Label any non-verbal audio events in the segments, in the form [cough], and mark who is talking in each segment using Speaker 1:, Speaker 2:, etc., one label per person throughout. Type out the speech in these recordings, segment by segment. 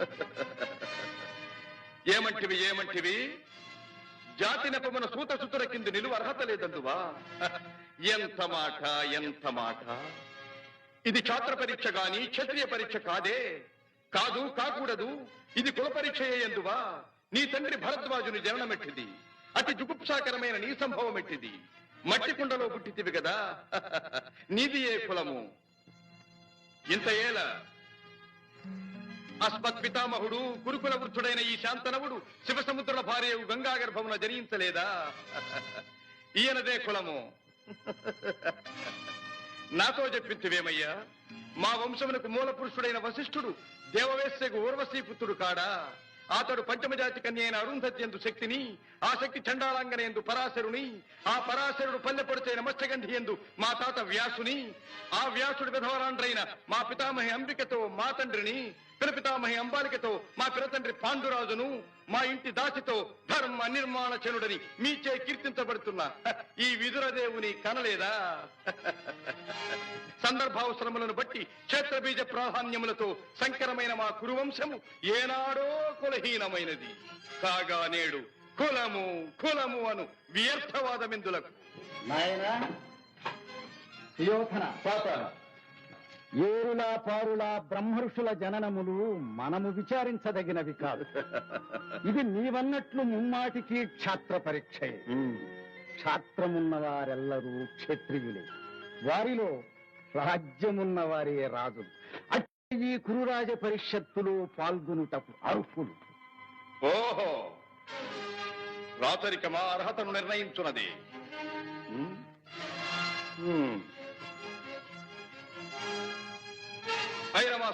Speaker 1: [laughs] ఏమంటివి ఏమంటివి? జాతి నెపమున సూత సుతుర కింద నిలువ అర్హత లేదందువా? [laughs] ఎంత మాట ఎంత మాట? ఇది ఛాత్ర పరీక్ష గాని క్షత్రియ పరీక్ష కాదే. కాదు కాకూడదు. ఇది కుల పరీక్ష ఎందువా? నీ తండ్రి భరద్వాజుని జననమెట్టిది. అతి జుగుప్సాకరమైన నీ సంభవం ఎట్టిది మట్టి కుండలో పుట్టితివి కదా [laughs] నీది ఏ కులము? ఇంత ఏల? అస్మత్ పితామహుడు గురుకుల వృద్ధుడైన ఈ శాంతనవుడు శివసముద్రుల భార్య గంగా గర్భమున జనించలేదా? ఈయనదే కులము. నాతో చెప్పించువేమయ్యా మా వంశమునకు మూల పురుషుడైన వశిష్ఠుడు దేవవేశ్యకు ఊర్వశీ పుత్రుడు కాడా? అతడు పంచమజాతి కన్య అయిన అరుంధతి ఎందు శక్తిని ఆ శక్తి చండాలంగన ఎందు పరాశరుని ఆ పరాశరుడు పల్లెపడుచైన మత్స్యగంధి ఎందు మా తాత వ్యాసుని ఆ వ్యాసుడు విధవరాండ్రైన మా పితామహి అంబికతో మా తండ్రిని పితామహి అంబాలికతో మా పిరతండ్రి పాండురాజును మా ఇంటి దాసితో ధర్మ నిర్మాణ చనుడని మీచే కీర్తించబడుతున్న ఈ విదురదేవుని కనలేదా? సందర్భావసరములను బట్టి క్షేత్రబీజ ప్రాధాన్యములతో సంకరమైన మా కురువంశము ఏనాడో కులహీనమైనది. కాగా నేడు కులము కులము అను వ్యర్థవాదమిందులకు?
Speaker 2: నాయనా ఏరులా పారులా బ్రహ్మర్షుల జననములు మనము విచారించదగినవి కాదు. [laughs] ఇది నీవన్నట్లు ముమ్మాటికి క్షాత్ర పరీక్షయే క్షాత్రమున్న వారెల్లరూ క్షత్రియులే. వారిలో రాజ్యమున్న వారే రాజులు. అట్టి ఈ కురురాజ పరిషత్తులో పాల్గొనుటకు అర్హులు.
Speaker 1: ఓహో! రాచరికమా అర్హతను నిర్ణయించున్నది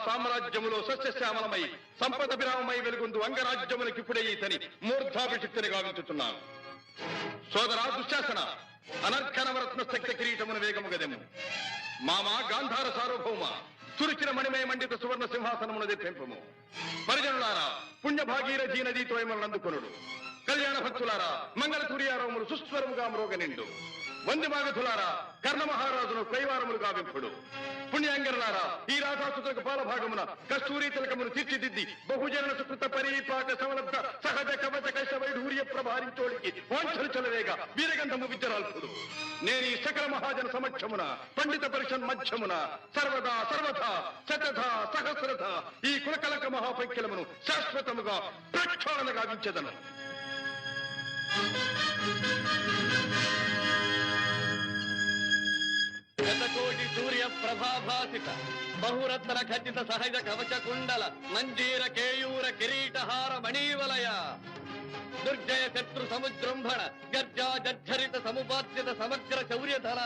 Speaker 1: సామ్రాజ్యములో సస్యశ్యామలమై సంపద విరామమై వెలుగుందు అంగరాజ్యములకి ఇప్పుడే ఇతని మూర్ధాభిషిక్తిని గావించుతున్నాను సోదరా దుశ్శాసన అనర్ఘనవరత్న శక్తి కిరీటమున వేగము గదెము. మామ గాంధార సార్వభౌమ చురుచిన మణిమయ మండిత సువర్ణ సింహాసనమున తెప్పింపము పరిజనులారా పుణ్య భాగీరథీ నదీతో అందుకొనుడు. కళ్యాణ భక్తులారా మంగళ సూర్యారోములు సుస్వరముగా మ్రోగ నిండు వంది మాగధులారా కర్ణ మహారాజును కైవారములు గావింపుడు. పుణ్యాంగరలారా ఈ రాధాసుతులకు పాలభాగమున కస్తూరి తిలకమును తీర్చిదిద్ది బహుజన సుకృత పరిపాక సమలబ్ధ సహజ కవచ కైశ వైఢూర్య ప్రభారించోడికి వాంఛలు చలవేగా వీరగంధము విద్యరాల్పుడు. నేను ఈ సకల మహాజన సమక్షమున పండిత పరిషన్ మధ్యమున సర్వదా సర్వథ శతథ సహస్రథ ఈ కులకలక మహాపైక్యలమును శాశ్వతముగా ప్రక్షాళన గావించదను.
Speaker 3: ప్రభాభాసిత బహురత్న ఖచ్చిత సహజ కవచ కుండల మంజీర కేయూర కిరీటహార మణీవలయ. దుర్జయ శత్రు సముజృంభణ గర్జా జర్జరిత సముపాద్యత సమగ్ర శౌర్యధర.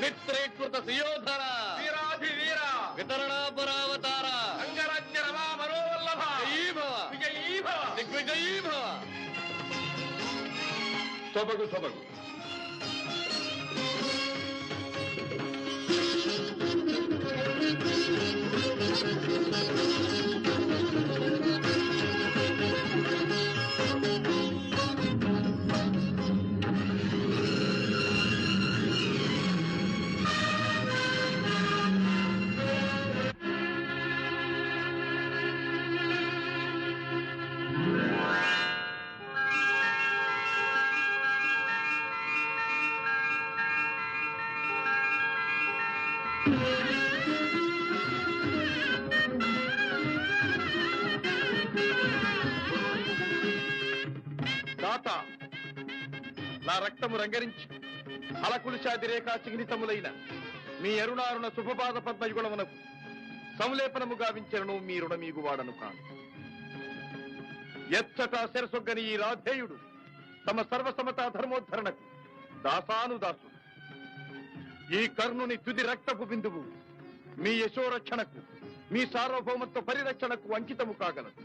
Speaker 3: మిత్రీకృత సుయోధర.
Speaker 1: వీరాధివీర.
Speaker 3: వితరణాపురావతార.
Speaker 1: అంగరాజ్య రమా మనోవల్లభ. విజయీభవ.
Speaker 3: దిగ్విజయీభవ.
Speaker 1: సొబగు సొబగు. Música నా రక్తము రంగరించి అలకులిశాది రేఖా చిహ్నితములైన మీ అరుణారుణ శుభపాద పద్మయుగుణమునకు సంలేపనము గావించను మీ రుణమీగు వాడను కాను. ఎచ్చట శిరసొగ్గని ఈ రాధేయుడు తమ సర్వసమతా ధర్మోద్ధరణకు దాసాను దాసుడు ఈ కర్ణుని తుది రక్తపు బిందువు మీ యశోరక్షణకు మీ సార్వభౌమత్వ పరిరక్షణకు అంకితము కాగలదు.